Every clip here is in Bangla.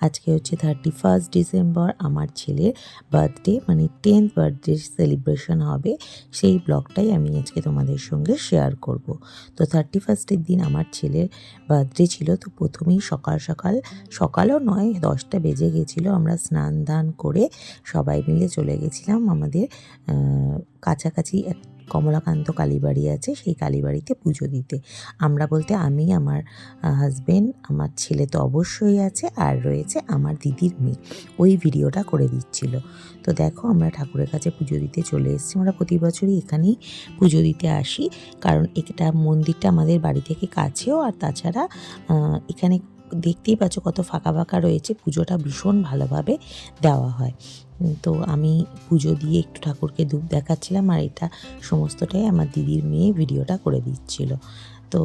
আজকে হচ্ছে থার্টি ফার্স্ট ডিসেম্বর আমার ছেলের বার্থডে মানে টেন্থ বার্থডে সেলিব্রেশন হবে। সেই ব্লগটাই আমি আজকে তোমাদের সঙ্গে শেয়ার করব। তো থার্টি ফার্স্টের দিন আমার ছেলের বার্থডে ছিল, তো প্রথমেই সকাল সকাল, সকালও নয়, দশটা বেজে গেছিল, আমরা স্নান দান করে সবাই মিলে চলে গেছিলাম আমাদের কাছাকাছি এক কমলাকান্ত কালীবাড়ি আছে, সেই কালীবাড়িতে পুজো দিতে। আমরা বলতে আমি, আমার হাজবেন্ড আমার ছেলে তো অবশ্যই আছে, আর রয়েছে আমার দিদির মেয়ে। ওই ভিডিওটা করে দিচ্ছিল। তো দেখো, আমরা ঠাকুরের কাছে পুজো দিতে চলে এসেছি। আমরা প্রতি বছরই এখানেই পুজো দিতে আসি। কারণ এটা মন্দিরটা আমাদের বাড়ি থেকে কাছেও, আর তাছাড়া এখানে দেখতেই পাচ্ছ কত ফাঁকা ফাঁকা রয়েছে। পুজোটা ভীষণ ভালোভাবে দেওয়া হয়। তো আমি পুজো দিয়ে একটু ঠাকুরকে ধূপ দেখাচ্ছিলাম আর এটা সমস্তটাই আমার দিদির মেয়ে ভিডিওটা করে দিচ্ছিল। তো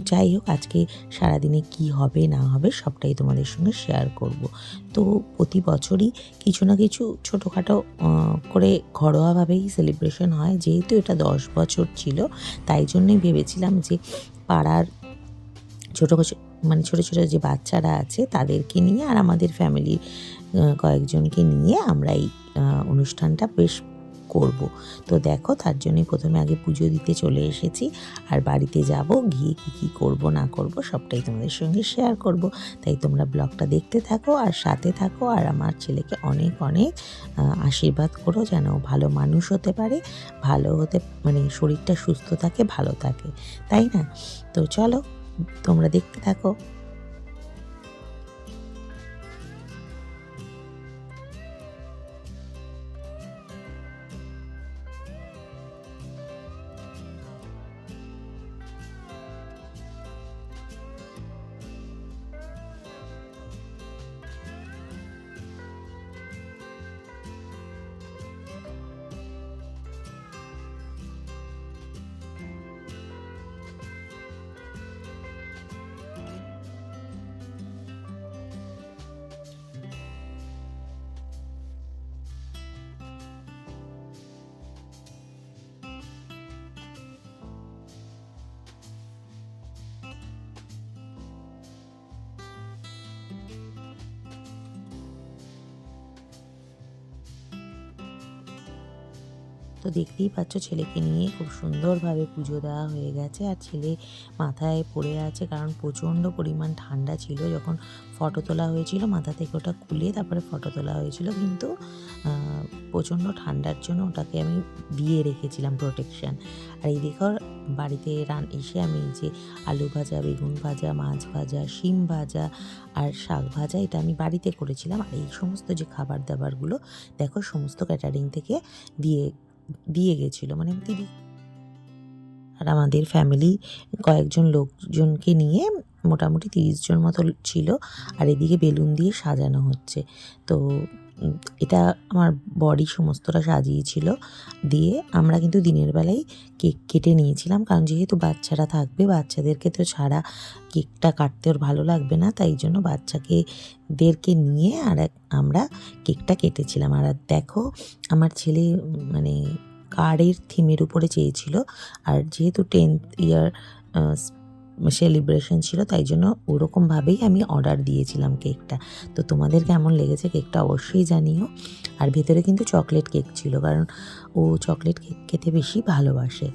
যাই হোক, আজকে সারাদিনে কি হবে, না হবে সবটাই তোমাদের সঙ্গে শেয়ার করব। তো প্রতি বছরই কিছু না কিছু ছোটোখাটো করে ঘরোয়াভাবেই সেলিব্রেশন হয়। যেহেতু এটা দশ বছর ছিল, তাই জন্যই ভেবেছিলাম যে পাড়ার ছোটো মানে ছোটো ছোটো যে বাচ্চারা আছে তাদেরকে নিয়ে আর আমাদের ফ্যামিলির কয়েকজনকে নিয়ে আমরা এই অনুষ্ঠানটা বেশ করব। তো দেখো তার জন্যই প্রথমে আগে পুজো দিতে চলে এসেছি। আর বাড়িতে যাব, গিয়ে কি কি করব, না করব সবটাই তোমাদের সঙ্গে শেয়ার করব। তাই তোমরা ব্লগটা দেখতে থাকো আর সাথে থাকো আর আমার ছেলেকে অনেক অনেক আশীর্বাদ করো যেন ভালো মানুষ হতে পারে, ভালো হতে মানে শরীরটা সুস্থ থাকে, ভালো থাকে। তাই না? তো চলো তোমরা দেখতে থাকো। তো দেখতেই পাচ্ছ ছেলেকে নিয়ে খুব সুন্দরভাবে পুজো দেওয়া হয়ে গেছে। আর ছেলে মাথায় পড়ে আছে কারণ প্রচণ্ড পরিমাণ ঠান্ডা ছিল যখন ফটো তোলা হয়েছিল। মাথা থেকে ওটা খুলে তারপরে ফটো তোলা হয়েছিল। কিন্তু প্রচণ্ড ঠান্ডার জন্য ওটাকে আমি দিয়ে রেখেছিলাম প্রোটেকশান আর এই দেখো বাড়িতে রান এসে আমি যে আলু ভাজা, বেগুন ভাজা, মাছ ভাজা, শিম ভাজা আর শাক ভাজা এটা আমি বাড়িতে করেছিলাম। আর এই সমস্ত যে খাবার দাবারগুলো, দেখো সমস্ত ক্যাটারিং থেকে দিয়ে দিয়ে গেছিল মানে দিদি আর আমাদের ফ্যামিলি কয়েকজন লোকজনকে নিয়ে মোটামুটি তিরিশ জন মতো ছিল, আর এদিকে বেলুন দিয়ে সাজানো হচ্ছে। তো এটা আমার বডি সমস্তটা সাজিয়েছিল। দিয়ে আমরা কিন্তু দিনের বেলায় কেক কেটে নিয়েছিলাম, কারণ যেহেতু বাচ্চারা থাকবে, বাচ্চাদেরকে তো ছাড়া কেকটা কাটতে ওর ভালো লাগবে না, তাই জন্য বাচ্চাকে দেরকে নিয়ে আর আমরা কেকটা কেটেছিলাম। আর দেখো, আমার ছেলে মানে কার্ডের থিমের উপরে চেয়েছিল। আর যেহেতু টেন্থ ইয়ার সেলিব্রেশন ছিল, তাই জন্য ওরকমভাবেই আমি অর্ডার দিয়েছিলাম কেকটা তো তোমাদের কেমন লেগেছে কেকটা অবশ্যই জানিও। আর ভেতরে কিন্তু চকলেট কেক ছিল, কারণ ও চকলেট কেক খেতে বেশি ভালোবাসে।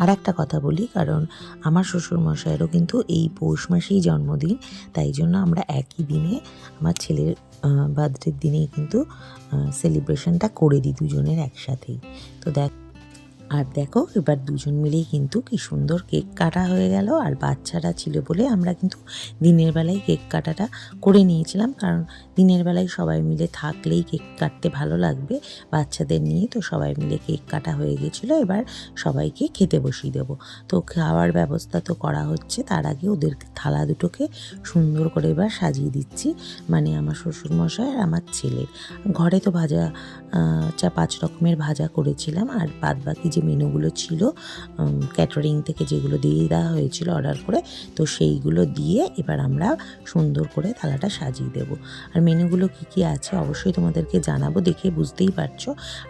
আর একটা কথা বলি, কারণ আমার শ্বশুরমশাইয়েরও কিন্তু এই পৌষ মাসেই জন্মদিন, তাই জন্য আমরা একই দিনে আমার ছেলের বার্থডের দিনেই কিন্তু সেলিব্রেশনটা করে দিই দুজনের একসাথেই। তো দেখ আর দেখো, এবার দুজন মিলেই কিন্তু কি সুন্দর কেক কাটা হয়ে গেল। আর বাচ্চারা ছিল বলে আমরা কিন্তু দিনের বেলায় কেক কাটাটা করে নিয়েছিলাম। কারণ দিনের বেলায় সবাই মিলে থাকলেই কেক কাটতে ভালো লাগবে। বাচ্চাদের নিয়ে তো সবাই মিলে কেক কাটা হয়ে গেছিল। এবার সবাইকে খেতে বসিয়ে দেবো। তো খাওয়ার ব্যবস্থা তো করা হচ্ছে। তার আগে ওদের থালা দুটোকে সুন্দর করে এবার সাজিয়ে দিচ্ছি। মানে আমার শ্বশুরমশাই আর আমার ছেলের ঘরে তো ভাজা চা পাঁচ রকমের ভাজা করেছিলাম। আর বাদ বাকি যে মেনুগুলো ছিল ক্যাটারিং থেকে যেগুলো দিয়ে দেওয়া হয়েছিল অর্ডার করে, তো সেইগুলো দিয়ে এবার আমরা সুন্দর করে থালাটা সাজিয়ে দেব। আর মেনুগুলো কি কি আছে অবশ্যই তোমাদেরকে জানাব, দেখে বুঝতেই পারছ।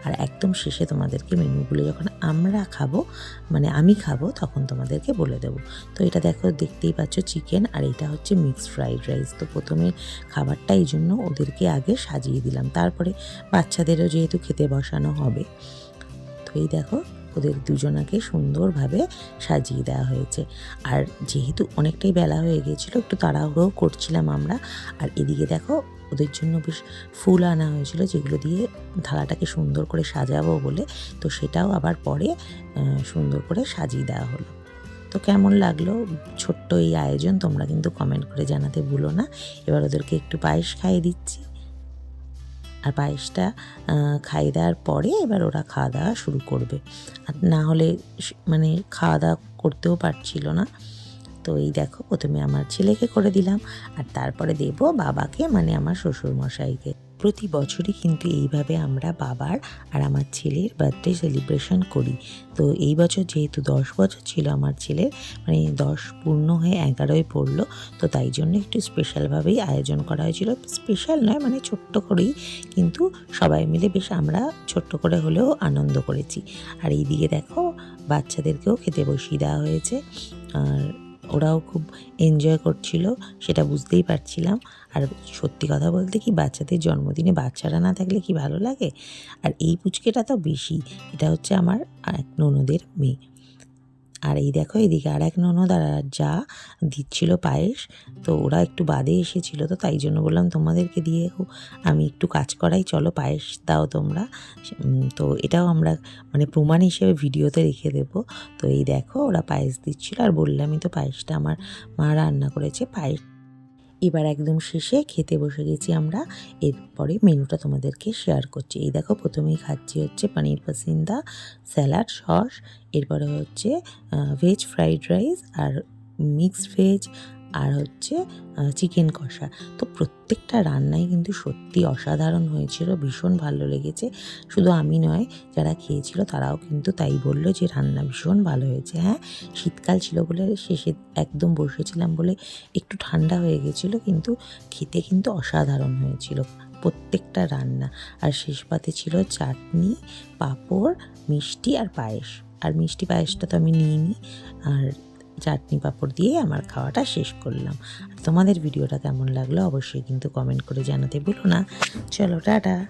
আর একদম শেষে তোমাদেরকে মেনুগুলো যখন আমরা খাব মানে আমি খাব, তখন তোমাদেরকে বলে দেবো। তো এটা দেখো, দেখতেই পাচ্ছ চিকেন আর এটা হচ্ছে মিক্সড ফ্রাইড রাইস তো প্রথমে খাবারটা এই জন্য ওদেরকে আগে সাজিয়ে দিলাম। তারপরে বাচ্চাদেরও যেহেতু খেতে বসানো হবে, তো এই দেখো ওদের দুজনাকে সুন্দরভাবে সাজিয়ে দেওয়া হয়েছে। আর যেহেতু অনেকটাই বেলা হয়ে গিয়েছিল, একটু তাড়াহুড়ো করছিলাম আমরা। আর এদিকে দেখো ওদের জন্য বেশ ফুল আনা হয়েছিল, যেগুলো দিয়ে থালাটাকে সুন্দর করে সাজাবো বলে। তো সেটাও আবার পরে সুন্দর করে সাজিয়ে দেওয়া হলো। তো কেমন লাগল? ছোট্ট এই আয়োজন তোমরা কিন্তু কমেন্ট করে জানাতে ভুলো না। এবার ওদেরকে একটু পায়েস খাইয়ে দিচ্ছি। আর পায়েসটা খাইয়ে দেওয়ার পরে এবার ওরা খাওয়া দাওয়া শুরু করবে। আর না হলে মানে খাওয়া দাওয়া করতেও পারছিল না। তো এই দেখো, প্রথমে আমার ছেলেকে করে দিলাম। আর তারপরে দেব বাবাকে মানে আমার শ্বশুর মশাইকে প্রতি বছরই কিন্তু এইভাবে আমরা বাবার আর আমার ছেলের বার্থডে সেলিব্রেশন করি। তো এই বছর যেহেতু দশ বছর ছিল আমার ছেলের মানে দশ পূর্ণ হয়ে এগারোয় পড়ল, তো তাই জন্য একটু স্পেশালভাবেই আয়োজন করা হয়েছিল। স্পেশাল নয় মানে ছোট্ট করেই কিন্তু সবাই মিলে বেশ আমরা ছোট্ট করে হলেও আনন্দ করেছি। আর এইদিকে দেখো, বাচ্চাদেরকেও খেতে বসিয়ে দেওয়া হয়েছে। আর ওরাও খুব এনজয় করছিল, সেটা বুঝতেই পারছিলাম। আর সত্যি কথা বলতে কি, বাচ্চাদের জন্মদিনে বাচ্চারা না থাকলে কি ভালো লাগে? আর এই পুচকেটা তো বেশি, এটা হচ্ছে আমার এক ননদের মেয়ে। আর এই দেখো, এদিকে আর এক ননদ আর যা দিচ্ছিল পায়েস, তো ওরা একটু বাদে এসেছিল, তো তাই জন্য বললাম তোমাদেরকে দিয়ে আমি একটু কাজ করাই, চলো পায়েস দাও তোমরা। তো এটাও আমরা মানে প্রমাণ হিসেবে ভিডিওতে রেখে দেব। তো এই দেখো, ওরা পায়েস দিচ্ছিল, আর বললামই তো পায়েসটা আমার মা রান্না করেছে, পায়েস এবার একদম শেষে খেতে বসে গেছি আমরা। এরপরে মেনুটা তোমাদেরকে শেয়ার করছি। এই দেখো, প্রথমেই খাচ্ছি হচ্ছে পানির পাসিন্দা, স্যালাড, সস, এরপরে হচ্ছে ভেজ ফ্রাইড রাইস আর মিক্সড ভেজ আর হচ্ছে চিকেন কষা। তো প্রত্যেকটা রান্নাই কিন্তু সত্যি অসাধারণ হয়েছিল, ভীষণ ভালো লেগেছে। শুধু আমি নয়, যারা খেয়েছিল তারাও কিন্তু তাই বলল যে, রান্না ভীষণ ভালো হয়েছে। হ্যাঁ শীতকাল ছিল বলে শেষে একদম বসেছিলাম বলে একটু ঠান্ডা হয়ে গেছিল, কিন্তু খেতে কিন্তু অসাধারণ হয়েছিল প্রত্যেকটা রান্না। আর শেষ পাতে ছিল চাটনি, পাঁপড়, মিষ্টি আর পায়েস। আর মিষ্টি পায়েসটা তো আমি নিইনি। আর চাটনি পাঁপড় দিয়ে আমার খাওয়াটা শেষ করলাম। আর তোমাদের ভিডিওটা কেমন লাগল অবশ্যই কিন্তু কমেন্ট করে জানাতে ভুলো না। চলো, টাটা।